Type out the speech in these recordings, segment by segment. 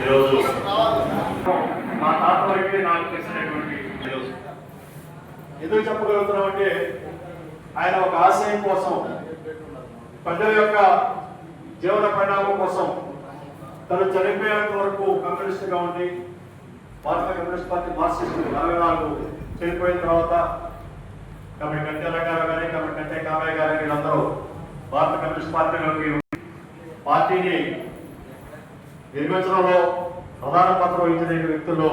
ఈరోజు మా తాత వరకు నాకు తెలిసినటువంటి ఎందుకు చెప్పగలుగుతున్నాం అంటే ఆయన ఒక ఆశయం కోసం ప్రజల యొక్క జీవన పరిణామం కోసం తను చనిపోయేంత వరకు కమ్యూనిస్ట్గా ఉండి భారత కమ్యూనిస్ట్ పార్టీ మార్క్సిస్ట్ నలభై నాలుగు చనిపోయిన తర్వాత కాబట్టి కంటే రంగారావు గారి కాబట్టి కంటే కామయ్య గారు వీళ్ళందరూ భారత కమ్యూనిస్ట్ పార్టీలోకి పార్టీని నిర్మించడంలో ప్రధాన పాత్ర వహించిన వ్యక్తుల్లో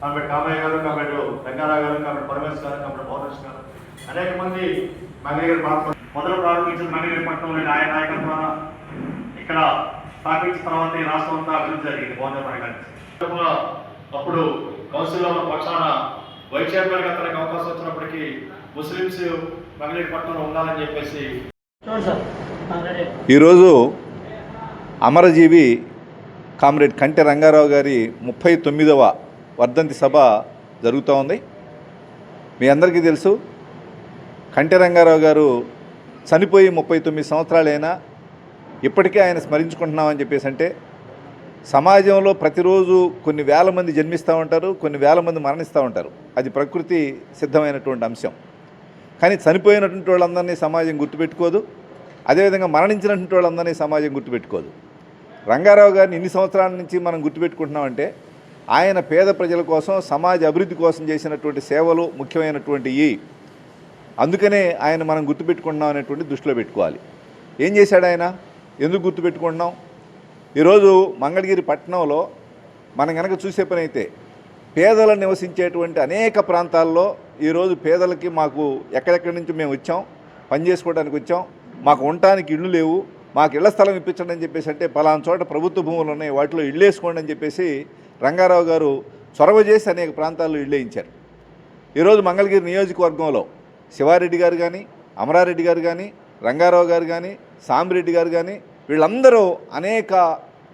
కాబట్టి కామయ్య గారు కాబట్టి రంగారావు గారు కాబట్టి పరమేశ్వర్ గారు కాబట్టి మోహన్ గారు అనేక మంది మంగళగిరి ప్రాంతం మొదలు ప్రారంభించిన మంగళగిరి పట్టణంలోని ఆయన నాయకత్వాన ఇక్కడ స్థాపించిన తర్వాత ఈ రాష్ట్రం అంతా అభివృద్ధి జరిగింది. భోజన గారి అప్పుడు కౌన్సిల్లో ఉన్న పక్షాన వైస్ చైర్మన్గా తనకు అవకాశం వచ్చినప్పటికీ ముస్లింస్ మంగళగిరి పట్టణంలో ఉండాలని చెప్పేసి ఈరోజు అమరజీవి కామ్రేడ్ కంటె రంగారావు గారి ముప్పై తొమ్మిదవ వర్ధంతి సభ జరుగుతూ ఉంది. మీ అందరికీ తెలుసు కంటె రంగారావు గారు చనిపోయి ముప్పై తొమ్మిది సంవత్సరాలైనా ఇప్పటికే ఆయన స్మరించుకుంటున్నామని చెప్పేసి అంటే సమాజంలో ప్రతిరోజు కొన్ని వేల మంది జన్మిస్తూ ఉంటారు కొన్ని వేల మంది మరణిస్తూ ఉంటారు. అది ప్రకృతి సిద్ధమైనటువంటి అంశం. కానీ చనిపోయినటువంటి వాళ్ళందరినీ సమాజం గుర్తుపెట్టుకోదు అదేవిధంగా మరణించినటువంటి వాళ్ళందరినీ సమాజం గుర్తుపెట్టుకోదు. రంగారావు గారిని ఇన్ని సంవత్సరాల నుంచి మనం గుర్తుపెట్టుకుంటున్నామంటే ఆయన పేద ప్రజల కోసం సమాజ అభివృద్ధి కోసం చేసినటువంటి సేవలు ముఖ్యమైనటువంటి ఈ. అందుకనే ఆయన మనం గుర్తుపెట్టుకుంటున్నాం అనేటువంటి దృష్టిలో పెట్టుకోవాలి. ఏం చేశాడు ఆయన? ఎందుకు గుర్తుపెట్టుకుంటున్నాం? ఈరోజు మంగళగిరి పట్టణంలో మనం కనుక చూసే పని అయితే పేదలు నివసించేటువంటి అనేక ప్రాంతాల్లో ఈరోజు పేదలకి మాకు ఎక్కడెక్కడి నుంచి మేము వచ్చాం పని చేసుకోవడానికి వచ్చాం మాకు ఉండటానికి ఇళ్ళు లేవు మాకు ఇళ్ళ స్థలం ఇప్పించండి అని చెప్పేసి అంటే పలానా చోట ప్రభుత్వ భూములు ఉన్నాయి వాటిలో ఇళ్ళు వేసుకోండి అని చెప్పేసి రంగారావు గారు చొరవ చేసి అనేక ప్రాంతాల్లో ఇళ్ళు వేయించారు. ఈరోజు మంగళగిరి నియోజకవర్గంలో శివారెడ్డి గారు కానీ అమరారెడ్డి గారు కానీ రంగారావు గారు కానీ సామిరెడ్డి గారు కానీ వీళ్ళందరూ అనేక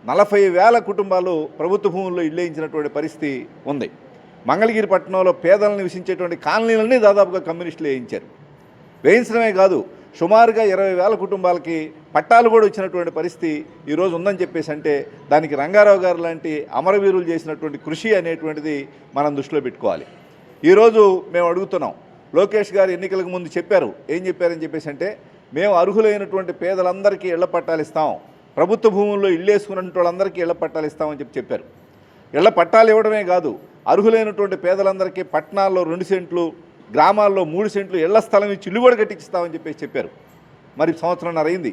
నలభై వేల కుటుంబాలు ప్రభుత్వ భూముల్లో ఇళ్ళు వేయించినటువంటి పరిస్థితి ఉంది. మంగళగిరి పట్టణంలో పేదలను నివసించేటువంటి కాలనీలన్నీ దాదాపుగా కమ్యూనిస్టులు వేయించారు. వేయించడమే కాదు సుమారుగా ఇరవై వేల కుటుంబాలకి పట్టాలు కూడా వచ్చినటువంటి పరిస్థితి ఈరోజు ఉందని చెప్పేసి అంటే దానికి రంగారావు గారు లాంటి అమరవీరులు చేసినటువంటి కృషి అనేటువంటిది మనం దృష్టిలో పెట్టుకోవాలి. ఈరోజు మేము అడుగుతున్నాం లోకేష్ గారు ఎన్నికలకు ముందు చెప్పారు. ఏం చెప్పారని చెప్పేసి అంటే మేము అర్హులైనటువంటి పేదలందరికీ ఇళ్ళ పట్టాలు ఇస్తాం. ప్రభుత్వ భూముల్లో ఇల్లు వేసుకున్నటువంటి వాళ్ళందరికీ ఇళ్ళ పట్టాలు ఇస్తామని చెప్పి చెప్పారు. ఇళ్ళ పట్టాలు ఇవ్వడమే కాదు అర్హులైనటువంటి పేదలందరికీ పట్టణాల్లో రెండు సెంట్లు గ్రామాల్లో మూడు సెంట్లు ఇళ్ళ స్థలం ఇచ్చి ఇల్లు కూడా కట్టించుతామని చెప్పేసి చెప్పారు. మరి సంవత్సరంన్నర అయింది.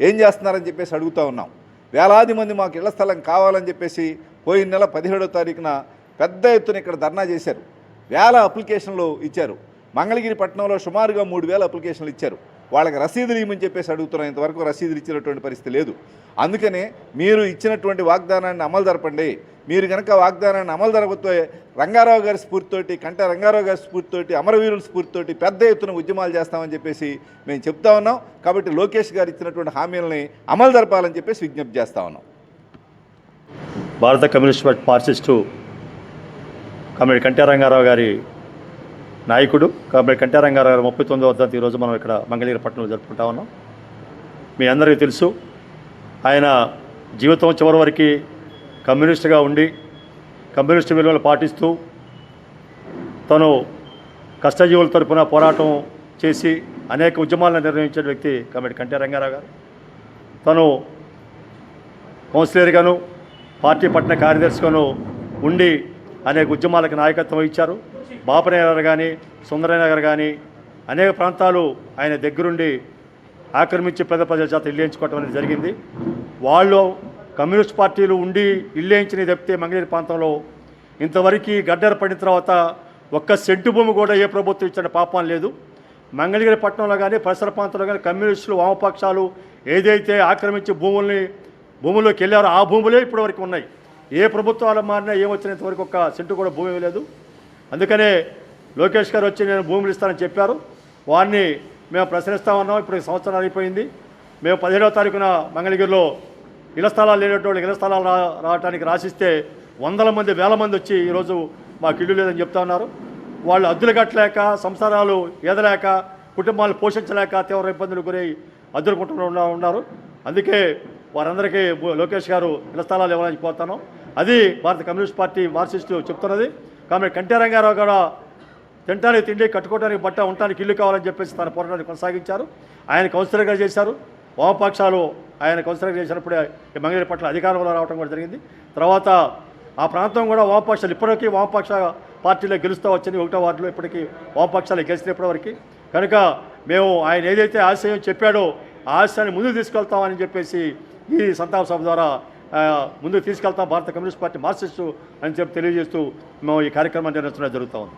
ఏం చేస్తున్నారని చెప్పేసి అడుగుతా ఉన్నాం. వేలాది మంది మాకు ఇళ్ళ స్థలం కావాలని చెప్పేసి పోయిన నెల పదిహేడో తారీఖున పెద్ద ఎత్తున ఇక్కడ ధర్నా చేశారు. వేల అప్లికేషన్లు ఇచ్చారు. మంగళగిరి పట్టణంలో సుమారుగా మూడు వేల అప్లికేషన్లు ఇచ్చారు. వాళ్ళకి రసీదులు ఇవ్వమని చెప్పేసి అడుగుతున్నాం. ఇంతవరకు రసీదులు ఇచ్చినటువంటి పరిస్థితి లేదు. అందుకనే మీరు ఇచ్చినటువంటి వాగ్దానాన్ని అమలు జరపండి. మీరు కనుక వాగ్దానాన్ని అమలు జరగబోతే రంగారావు గారి స్ఫూర్తితోటి కంట రంగారావు గారి స్ఫూర్తితోటి అమరవీరుల స్ఫూర్తితోటి పెద్ద ఎత్తున ఉద్యమాలు చేస్తామని చెప్పేసి మేము చెప్తా ఉన్నాం. కాబట్టి లోకేష్ గారు ఇచ్చినటువంటి హామీలని అమలు జరపాలని చెప్పేసి విజ్ఞప్తి చేస్తా ఉన్నాం. భారత కమ్యూనిస్ట్ పార్టీ మార్క్సిస్టు కామ్రేడ్ కంటే రంగారావు గారి నాయకుడు. కామ్రేడ్ కంటే రంగారావు గారి ముప్పై తొమ్మిదవ వద్ద ఈరోజు మనం ఇక్కడ మంగళగిరి పట్టణంలో జరుపుకుంటా ఉన్నాం. మీ అందరికీ తెలుసు ఆయన జీవితం చివరి వరకు కమ్యూనిస్టుగా ఉండి కమ్యూనిస్ట్ విలువలు పాటిస్తూ తను కష్టజీవుల తరపున పోరాటం చేసి అనేక ఉద్యమాలను నిర్వహించిన వ్యక్తి కమిటీ కంటే రంగారావు గారు. తను కౌన్సిలర్గాను పార్టీ పట్టణ కార్యదర్శిగాను ఉండి అనేక ఉద్యమాలకు నాయకత్వం ఇచ్చారు బాపనగర్ కానీ సుందరనగర్ కానీ అనేక ప్రాంతాలు ఆయన దగ్గరుండి ఆక్రమించి పెద్ద ప్రజల చేత ఇల్లేయించుకోవటం అనేది జరిగింది. వాళ్ళు కమ్యూనిస్ట్ పార్టీలు ఉండి ఇల్లేయించినవి తప్పితే మంగళగిరి ప్రాంతంలో ఇంతవరకు గడ్డర పడిన తర్వాత ఒక్క సెంటు భూమి కూడా ఏ ప్రభుత్వం ఇచ్చిన పాపం లేదు. మంగళగిరి పట్టణంలో కానీ పరిసర ప్రాంతంలో కానీ కమ్యూనిస్టులు వామపక్షాలు ఏదైతే ఆక్రమించి భూముల్ని భూముల్లోకి వెళ్ళారో ఆ భూములే ఇప్పటివరకు ఉన్నాయి. ఏ ప్రభుత్వాలు మారినా ఏమొచ్చినంత వరకు ఒక్క సెంటు కూడా భూమి లేదు. అందుకనే లోకేష్ గారు వచ్చి నేను భూములు ఇస్తానని చెప్పారు. వారిని మేము ప్రశ్నిస్తా ఉన్నాం. ఇప్పుడు సంవత్సరం అయిపోయింది. మేము పదిహేడవ తారీఖున మంగళగిరిలో ఇళ్ళ స్థలాలు లేనటువంటి ఇళ్ళ స్థలాలు రా రావడానికి రాసిస్తే వందల మంది వేల మంది వచ్చి ఈరోజు మాకు ఇల్లు లేదని చెప్తా ఉన్నారు. వాళ్ళు అద్దులు కట్టలేక సంసారాలు ఎదలేక కుటుంబాలు పోషించలేక తీవ్ర ఇబ్బందులు గురై అద్దరుకుంటూ ఉన్నారు. అందుకే వారందరికీ లోకేష్ గారు ఇళ్ళ స్థలాలు ఇవ్వాలని పోతాను అది భారత కమ్యూనిస్ట్ పార్టీ మార్క్సిస్టు చెప్తున్నది. కాబట్టి కంటే రంగారావు కూడా తినడానికి తిండి కట్టుకోవడానికి బట్ట ఉండటానికి ఇల్లు కావాలని చెప్పేసి తన పోరాటాన్ని కొనసాగించారు. ఆయన కౌన్సిలర్గా చేశారు. వామపక్షాలు ఆయన కౌన్సిలర్గా చేసినప్పుడే ఈ మంగళగిరి పట్ల అధికారంలో రావడం కూడా జరిగింది. తర్వాత ఆ ప్రాంతం కూడా వామపక్షాలు ఇప్పటికీ వామపక్ష పార్టీలో గెలుస్తూ వచ్చింది. ఒకటో వార్డులో ఇప్పటికీ వామపక్షాలు గెలిచినప్పటి ఇప్పటివరకు కనుక మేము ఆయన ఏదైతే ఆశయం చెప్పాడో ఆ ఆశయాన్ని ముందుకు తీసుకెళ్తామని చెప్పేసి ఈ సంతాప సభ ద్వారా ముందుకు తీసుకెళ్తాం. భారత కమ్యూనిస్ట్ పార్టీ మార్క్సిస్టు అని చెప్పి తెలియజేస్తూ మేము ఈ కార్యక్రమాన్ని నిర్వహించడం జరుగుతూ ఉంది.